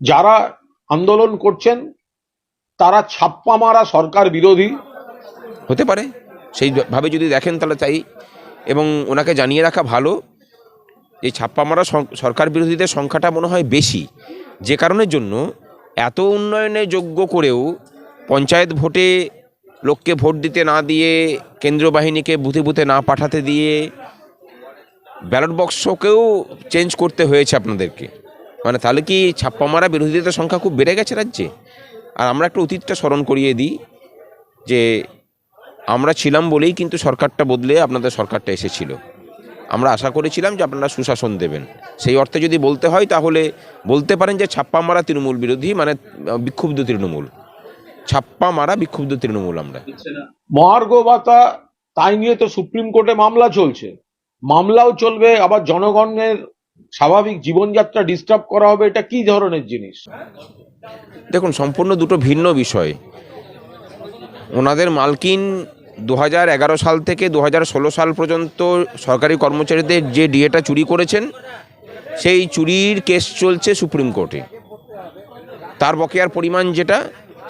যারা আন্দোলন করছেন, তারা ছাপ্পা মারা সরকার বিরোধী। হতে পারে। সেইভাবে যদি দেখেন তাহলে তাই। এবং ওনাকে জানিয়ে রাখা ভালো এই ছাপ্পা মারা সরকার বিরোধীদের সংখ্যাটা মনে হয় বেশি। যে কারণের জন্য এত উন্নয়নে যোগ্য করেও পঞ্চায়েত ভোটে লোককে ভোট দিতে না দিয়ে কেন্দ্রীয় বাহিনীকে বুথে বুথে না পাঠাতে দিয়ে, ব্যালট বক্সকেও চেঞ্জ করতে হয়েছে আপনাদেরকে। মানে তাহলে কি ছাপ্পা মারা বিরোধীদের সংখ্যা খুব বেড়ে গেছে রাজ্যে? আর আমরা একটা অতীতটা স্মরণ করিয়ে দিই যে আমরা ছিলাম বলেই কিন্তু সরকারটা বদলে আপনাদের সরকারটা এসেছিল। আমরা আশা করেছিলাম যে আপনারা সুশাসন দেবেন। সেই অর্থে যদি বলতে হয় তাহলে বলতে পারেন যে ছাপ্পা মারা তৃণমূল বিরোধী মানে বিক্ষুব্ধ তৃণমূল। ছাপ্পা মারা বিক্ষুব্ধ তৃণমূল আমরা। মহার্ঘ ভাতা, তাই নিয়ে তো সুপ্রিম কোর্টে মামলা চলছে। মামলাও চলবে, আবার জনগণের স্বাভাবিক জীবনযাত্রা ডিস্টার্ব করা হবে, এটা কি ধরনের জিনিস? দেখুন, সম্পূর্ণ দুটো ভিন্ন বিষয়। ওনাদের মালকিন দু সাল থেকে দু সাল পর্যন্ত সরকারি কর্মচারীদের যে ডিএটা চুরি করেছেন, সেই চুরির কেস চলছে সুপ্রিম কোর্টে। তার বকেয়ার পরিমাণ যেটা,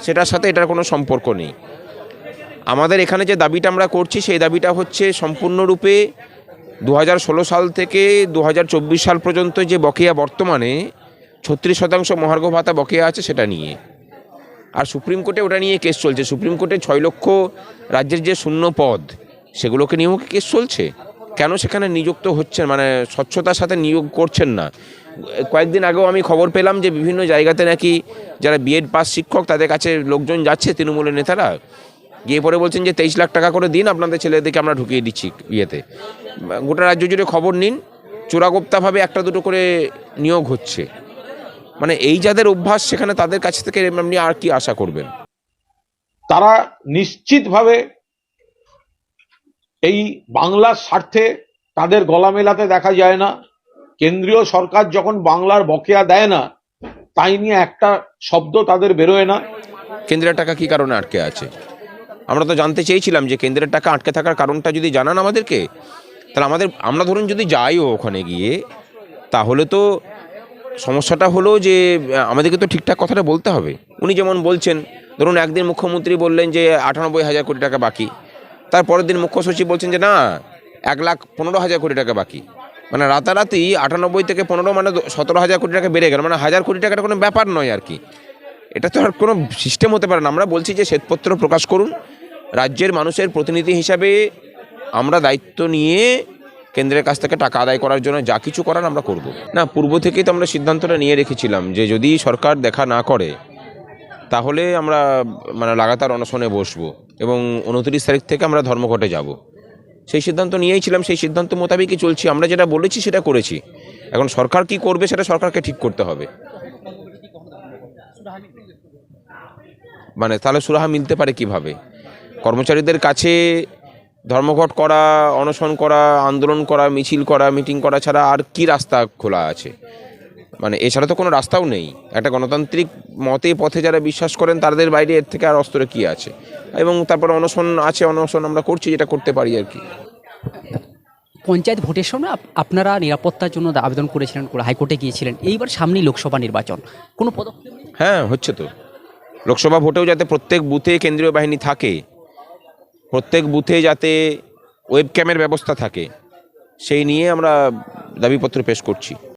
সেটার সাথে এটার কোনো সম্পর্ক নেই। আমাদের এখানে যে দাবিটা আমরা করছি, সেই দাবিটা হচ্ছে সম্পূর্ণরূপে দু সাল থেকে দু হাজার চব্বিশ সাল পর্যন্ত যে বকেয়া বর্তমানে ছত্রিশ শতাংশ মহার্ঘ ভাতা বকেয়া আছে সেটা নিয়ে। আর সুপ্রিম কোর্টে ওটা নিয়ে কেস চলছে। সুপ্রিম কোর্টে ছয় লক্ষ রাজ্যের যে শূন্য পদ, সেগুলোকে নিয়েও কেস চলছে? কেন সেখানে নিযুক্ত হচ্ছেন? মানে স্বচ্ছতার সাথে নিয়োগ করছেন না। কয়েকদিন আগেও আমি খবর পেলাম যে বিভিন্ন জায়গাতে নাকি যারা বিএড পাস শিক্ষক, তাদের কাছে লোকজন যাচ্ছে, তৃণমূলের নেতারা। গিয়ে পরে বলছেন যে তেইশ লাখ টাকা করে দিন আপনাদের ছেলেদেরকে আমরা ঢুকিয়ে দিচ্ছি ইয়েতে। গোটা রাজ্য জুড়ে খবর নিন চোরাগোপ্তাভাবে একটা দুটো করে নিয়োগ হচ্ছে। মানে এই যাদের অভ্যাস সেখানে তাদের কাছ থেকে আপনি আর কি আশা করবেন? তারা নিশ্চিতভাবে এই বাংলার স্বার্থে তাদের গলা মেলাতে দেখা যায় না। কেন্দ্রীয় সরকার যখন বাংলার বকেয়া দেয় না তাই নিয়ে একটা শব্দ তাদের বেরোয় না। কেন্দ্রের টাকা কি কারণে আটকে আছে? আমরা তো জানতে চেয়েছিলাম যে কেন্দ্রের টাকা আটকে থাকার কারণটা যদি জানান আমাদেরকে, তাহলে আমাদের, আমরা ধরুন যদি যাইও ওখানে গিয়ে, তাহলে তো সমস্যাটা হলো যে আমাদেরকে তো ঠিকঠাক কথাটা বলতে হবে। উনি যেমন বলছেন, ধরুন একদিন মুখ্যমন্ত্রী বললেন যে আটানব্বই হাজার কোটি টাকা বাকি তারপরের দিন মুখ্য সচিব বলছেন যে না, এক লাখ পনেরো হাজার কোটি টাকা বাকি। মানে রাতারাতি আটানব্বই থেকে পনেরো মানে সতেরো হাজার কোটি টাকা বেড়ে গেল মানে হাজার কোটি টাকাটা কোনো ব্যাপার নয় আর কি। এটা তো আর কোনো সিস্টেম হতে পারে না। আমরা বলছি যে শ্বেতপত্র প্রকাশ করুন রাজ্যের মানুষের প্রতিনিধি হিসাবে আমরা দায়িত্ব নিয়ে কেন্দ্রের কাছ থেকে টাকা আদায় করার জন্য যা কিছু করার আমরা করব। না, পূর্ব থেকেই তো আমরা সিদ্ধান্তটা নিয়ে রেখেছিলাম যে যদি সরকার দেখা না করে, তাহলে আমরা মানে লাগাতার অনশনে বসবো এবং উনত্রিশ তারিখ থেকে আমরা ধর্মঘটে যাব। সেই সিদ্ধান্ত নিয়েইছিলাম সেই সিদ্ধান্ত মোতাবেকই চলছি। আমরা যেটা বলেছি সেটা করেছি। এখন সরকার কি করবে সেটা সরকারকে ঠিক করতে হবে। মানে তাহলে সুরাহা মিলতে পারে কীভাবে? কর্মচারীদের কাছে ধর্মঘট করা অনশন করা আন্দোলন করা মিছিল করা মিটিং করা ছাড়া আর কি রাস্তা খোলা আছে? মানে এছাড়া তো কোনো রাস্তাও নেই। একটা গণতান্ত্রিক মতে পথে যারা বিশ্বাস করেন তাদের বাইরে এর থেকে আর অস্ত্র কী আছে? এবং তারপর অনশন আছে অনশন আমরা করছি যেটা করতে পারি আর কি। পঞ্চায়েত ভোটের সময় আপনারা নিরাপত্তার জন্য আবেদন করেছিলেন হাইকোর্টে গিয়েছিলেন। এইবার সামনেই লোকসভা নির্বাচন। কোনো পদক্ষেপ হ্যাঁ হচ্ছে তো। লোকসভা ভোটেও যাতে প্রত্যেক বুথে কেন্দ্রীয় বাহিনী থাকে প্রত্যেক বুথে যাতে ওয়েব ক্যামের ব্যবস্থা থাকে সেই নিয়ে আমরা দাবিপত্র পেশ করছি।